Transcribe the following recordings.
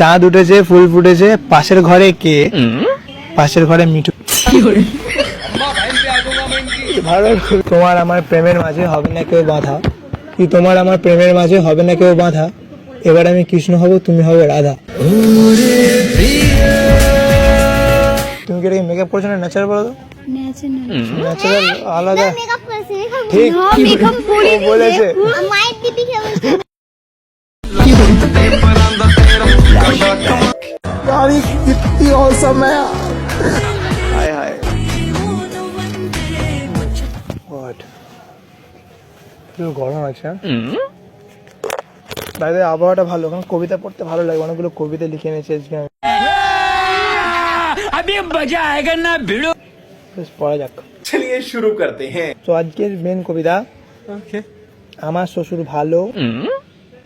চাঁদ উঠেছে ফুল ফুটেছে পাশের ঘরে কে? পাশের ঘরে মিঠু। ভালো তোমার আমার প্রেমের মাঝে হবে না কেউ বাধা। কি তোমার আমার প্রেমের মাঝে হবে না কেউ বাধা? এবার আমি কৃষ্ণ হব তুমি হবে রাধা। তুমি কি এটাকে মেকআপ করছ না ন্যাচারাল বলো তো? ন্যাচারাল আলাদা। ঠিক। বলেছে। মায়ের দিদি কেমন यार ये कितनी औसम है हाय हाय व्हाट একটু গরম আছে বাইরে আবহাওয়াটা ভালো কারণ কবিতা পড়তে ভালো লাগে অনেকগুলো কবিতা লিখে এনেছি আজকে আমি अभी मजा आएगा ना भिड़ो বেশ পড়া যাক चलिए शुरू करते हैं তো আজকের মেন কবিতা আমার শ্বশুর ভালো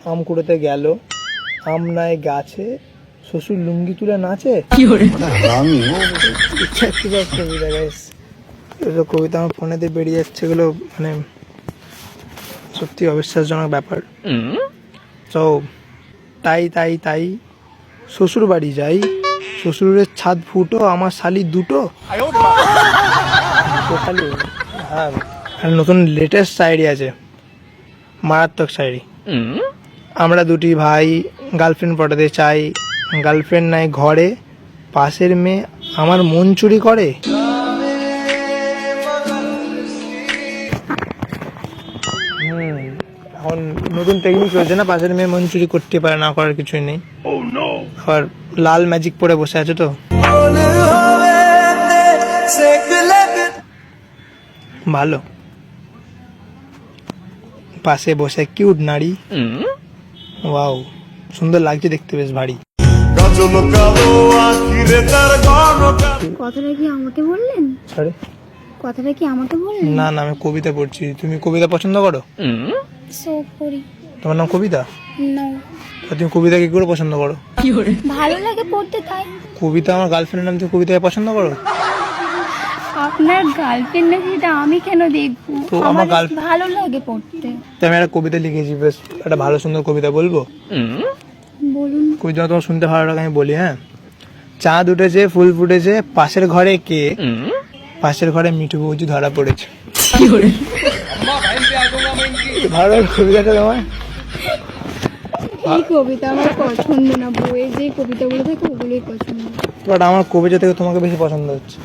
আম কুড়োতে গেল আম নাই গাছে শ্বশুর লুঙ্গি তুলে নাচে? ইচ্ছা কি সব কবিতা গাইস এগুলো কবিতা আমার ফোনেতে বেরিয়ে যাচ্ছে এগুলো মানে সত্যি অবিশ্বাসজনক ব্যাপার। তো তাই তাই তাই শ্বশুর বাড়ি যাই। শ্বশুরের ছাদ ফুটো আমার শালি দুটো। খালি হ্যাঁ। আর নতুন লেটেস্ট শায়রি আছে মারাত্মক শায়রি আমরা দুটি ভাই গার্লফ্রেন্ড পটাতে চাই। গার্লফ্রেন্ড নাই ঘরে পাশের মেয়ে আমার মন চুরি করে। এখন নতুন টেকনিক হয়েছে না পাশের মেয়ে মন চুরি করতে পারে না করার কিছুই নেই। আবার লাল ম্যাজিক পরে বসে আছে তো। ভালো। পাশে বসে কিউট নারী। ওয়াও সুন্দর লাগছে দেখতে বেশ ভারী। কথাটা কি আমাকে বললেন? সরি? কথাটা কি আমাকে বললেন? না না আমি কবিতা পড়ছি। তুমি কবিতা পছন্দ করো? সো তোমার নাম কবিতা? না তুমি কবিতা কি করে পছন্দ করো? ভালো লাগে পড়তে তাই। কবিতা আমার গার্লফ্রেন্ডের নাম তুমি কবিতাকে পছন্দ করো? আপনার গার্লফ্রেন্ড নাকি এটা আমি কেন দেখব? তো আমার ভালো লাগে পড়তে। তো আমি একটা কবিতা লিখেছি বেশ একটা ভালো সুন্দর কবিতা বলব? বলুন। কবিতা তোমার শুনতে ভালো লাগে আমি বলি হ্যাঁ? চাঁদ উঠেছে ফুল ফুটেছে পাশের ঘরে কে? পাশের ঘরে মিঠু বৌজি ধরা পড়েছে। ভালো কবিতাটা তোমার? এই কবিতা আমার পছন্দ না বইয়ের যে কবিতাগুলো থাকে ওগুলোই পছন্দ। বাট আমার কবিতা থেকে তোমাকে বেশি পছন্দ হচ্ছে।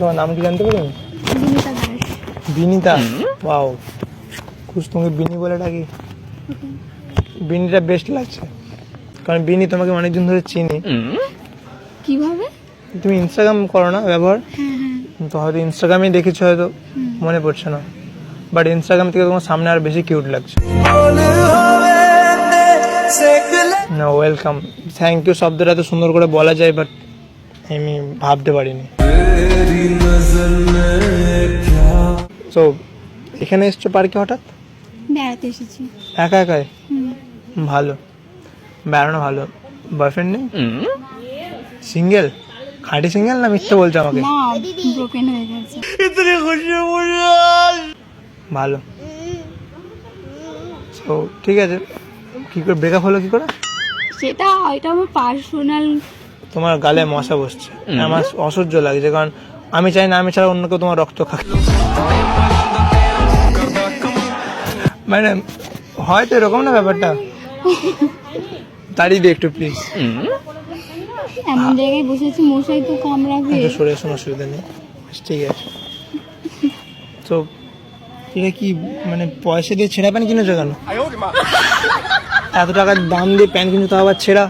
তোমার নাম কি জানতে পারি? বিনিতা বিনীতা দাস। বিনিতা? ওয়াও। খুশ তোমাকে বিনি বলে ডাকি। বিনিটা বেস্ট লাগছে। কারণ বিনি তোমাকে অনেকদিন ধরে চিনি। কীভাবে? তুমি ইনস্টাগ্রাম করো না ব্যবহার? হ্যাঁ হ্যাঁ। তো হয়তো ইনস্টাগ্রামে দেখেছ হয়তো মনে পড়ছে না। বাট ইনস্টাগ্রাম থেকে তোমার সামনে আর বেশি কিউট লাগছে। না ওয়েলকাম থ্যাংক ইউ শব্দটা এত সুন্দর করে বলা যায় বাট আমি ভাবতে পারিনি। তো এখানে এসছো পার্কে হঠাৎ? বেড়াতে এসেছি। একা একাই? ভালো। বেড়ানো ভালো। বয়ফ্রেন্ড নেই? সিঙ্গেল খাঁটি সিঙ্গেল না মিথ্যে বলছো আমাকে? না ব্রোকেন হয়ে গেছে। ভালো। তো ঠিক আছে। কি করে ব্রেকআপ হলো কি করে? সেটা এটা আমার পার্সোনাল তোমার গালে মশা বসছে। আমার অসহ্য লাগছে কারণ আমি চাই না আমি ছাড়া অন্য কেউ তোমার রক্ত খাক। মানে হয়তো এরকম না ব্যাপারটা? দাঁড়িয়ে দিয়ে একটু প্লিজ এমন জায়গায় বসেছি মশাই তো কামড়াবে। একটু সরে শোনো অসুবিধা নেই। ঠিক আছে। তো এটা কি মানে পয়সা দিয়ে ছেঁড়া প্যান্ট কিনেছো কেন? এত টাকার দাম দিয়ে প্যান্ট কিনছো তো আবার ছেঁড়া?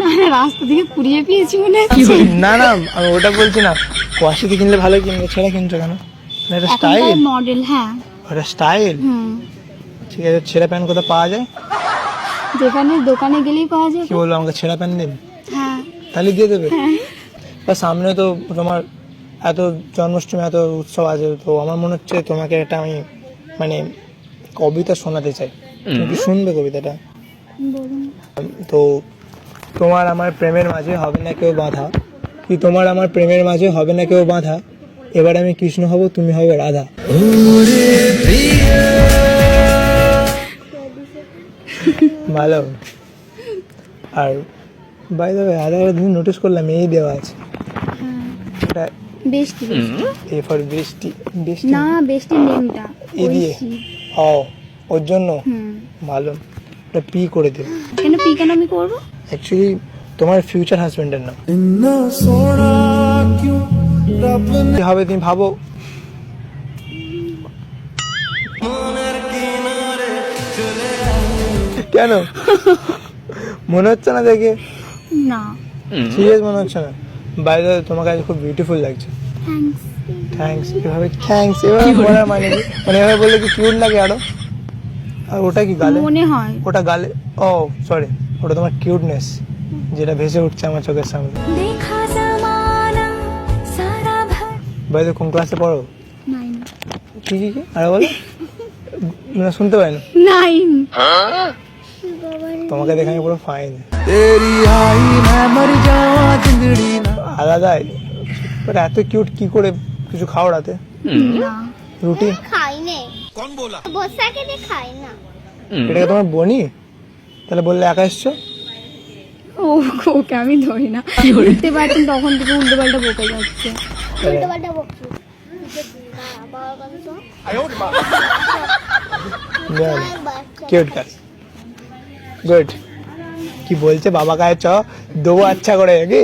না না রাস্তা থেকে কুড়িয়ে পেয়েছি মনে হচ্ছে। না না আমি ওটা বলছি না। পয়সাতে কিনলে ভালো কিনবে ছেঁড়া কিনছো কেন? না, এটা স্টাইল মডেল হ্যাঁ। ওটা স্টাইল। হুম। ঠিক আছে ছেঁড়া প্যান্ট কোথাও পাওয়া যায়? যেখানে দোকানে গেলেই পাওয়া যাবে। কি বলব আমাকে ছেঁড়া প্যান্ট দিন হ্যাঁ। তাহলে দিয়ে দেবে। হ্যাঁ। তা সামনে তো তোমার এত জন্মাষ্টমী এত উৎসব আছে তো আমার মনে হচ্ছে তোমাকে একটা আমি মানে কবিতা শোনাতে চাই। তুমি কি শুনবে কবিতাটা? তো তোমার আমার প্রেমের মাঝে হবে না কেউ বাধা। কি তোমার আমার প্রেমের মাঝে হবে না কেউ বাধা? এবার আমি কৃষ্ণ হব তুমি হবে রাধা। ভালো। আর বাই দ্য আর একটা জিনিস নোটিস করলাম এই দেওয়া আছে। এটা। এ ফর বৃষ্টি। বৃষ্টি। না বেশটির নেমটা। এ দিয়ে? ও ওর জন্য? ভালো। ওটা পি করে কেন পি কেন আমি করব? অ্যাকচুয়ালি তোমার ফিউচার হাজবেন্ডের নাম। কি হবে তুমি ভাবো? কেন? মনে হচ্ছে না দেখে? না। সিরিয়াস মনে হচ্ছে না? বাইরে তোমার কাছে খুব বিউটিফুল লাগছে। থ্যাঙ্কস থ্যাঙ্কস এভাবে থ্যাঙ্কস এভাবে বলার মানে মানে এভাবে বললে কি কিউট লাগে আরও? আর ওটা কি গালে? মনে হয়। ওটা গালে? ও সরি ওটা তোমার কিউটনেস যেটা ভেসে উঠছে আমার চোখের সামনে। বাইরে কোন ক্লাসে পড়ো? নাইন কি কি কি? আর বলো। না শুনতে পাই না। নাইন তোমাকে দেখে আমি পুরো ফাইন আলাদাই বাট এত কিউট কি করে কিছু খাও রাতে? রুটি? খাই না। এটা তোমার বনি? তাহলে বললে একা এসছো? ও ওকে আমি ধরি না। উঠতে পারতাম তখন থেকে উল্টো পাল্টা বকে যাচ্ছে। উল্টো পাল্টা কিউট গাছ গুড কি বলছে? বাবা কাছে চ। দেবো আচ্ছা করে কি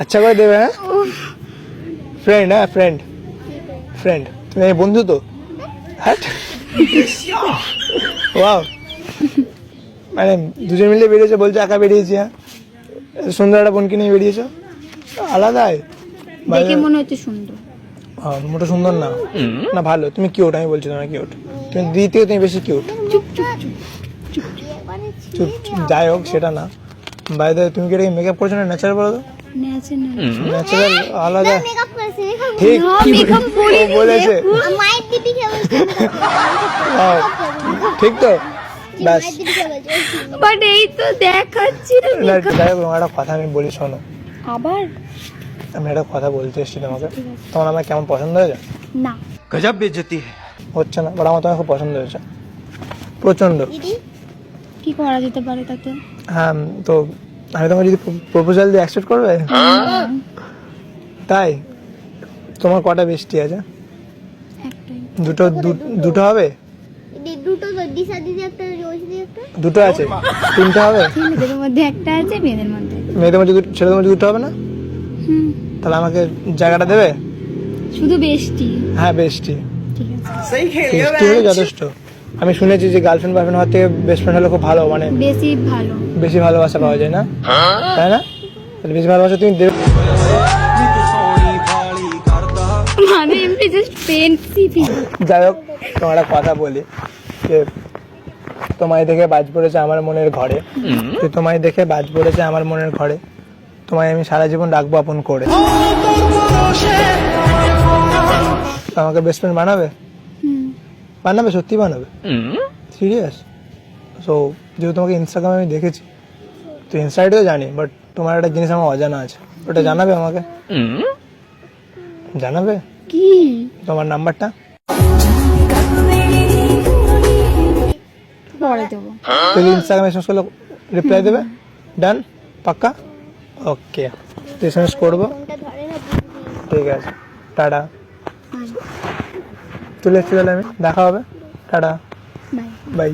আচ্ছা করে দেবে হ্যাঁ? ফ্রেন্ড হ্যাঁ ফ্রেন্ড ফ্রেন্ড তুমি বন্ধু তো? হ্যাঁ ওয়াও মানে দুজন মিলে বেরিয়েছে বলছে, একা বেরিয়েছি হ্যাঁ? সুন্দর একটা বোনকে নিয়ে বেরিয়েছো? আলাদাই। মানে হচ্ছে সুন্দর। হ্যাঁ, মোটা সুন্দর না। না ভালো। তুমি কিউট আমি বলছি তোমার কিউট তুমি দ্বিতীয় তুমি বেশি কিউট চুপ যাই হোক সেটা না। বাইরে তুমি কি এটা মেকআপ করছ না ন্যাচারাল বলো তো? ন্যাচারাল আলাদা। ঠিক। বলেছে? হ্যাঁ, ঠিক তো? ব্যাস। বাট এই তো দেখাচ্ছি না যাই হোক একটা কথা আমি বলি শোনো। আবার? আমি একটা কথা বলতে এসেছি তোমাকে তোমার আমার কেমন পছন্দ হয়েছে? না। গজব বেজতি হচ্ছে না বাট আমার তোমার খুব পছন্দ হয়েছে। প্রচণ্ড। কি করা যেতে পারে তাতে? হ্যাঁ তো আমি তোমাকে যদি প্রপোজাল দিয়ে অ্যাকসেপ্ট করবে? হ্যাঁ। তাই? তোমার কটা বেস্টি আছে? দুটো দুটো হবে? দুটো আছে। তিনটা হবে? মেয়েদের মধ্যে একটা আছে মেয়েদের মধ্যে মেয়েদের মধ্যে ছেলেদের মধ্যে দুটো হবে না? হুম। তাহলে আমাকে জায়গাটা দেবে? শুধু বেস্টি হ্যাঁ বেস্টি বেস্টি হলে যথেষ্ট। আমি শুনেছি যে গার্লফ্রেন্ড বয়ফ্রেন্ড হওয়ার থেকে বেস্ট ফ্রেন্ড হলে খুব ভালো মানে বেশি ভালো। বেশি ভালোবাসা পাওয়া যায় না? হ্যাঁ? তাই না? তাহলে বেশি ভালোবাসা তুমি দেবে। মানে যাই হোক তোমার কথা বলি যে তোমায় দেখে বাজ পড়েছে আমার মনের ঘরে। তোমায় দেখে বাজ পড়েছে আমার মনের ঘরে। তোমায় আমি সারা জীবন রাখব আপন করে। আমাকে বেস্ট ফ্রেন্ড বানাবে? বানাবে সত্যি বানাবে? সিরিয়াস সো যেহেতু তোমাকে ইনস্টাগ্রামে আমি দেখেছি তো ইনস্টাগ্রামে তো জানি বাট তোমার একটা জিনিস আমার অজানা আছে। ওটা জানাবে আমাকে? জানাবে? কি? তোমার নাম্বারটা? পরে দেবো। যদি ইনস্টাগ্রামে করলে রিপ্লাই দেবে? ডান পাক্কা? ওকে এসএমএস করব? ঠিক আছে টাটা। চলে এসছি তাহলে আমি দেখা হবে টাটা। বাই।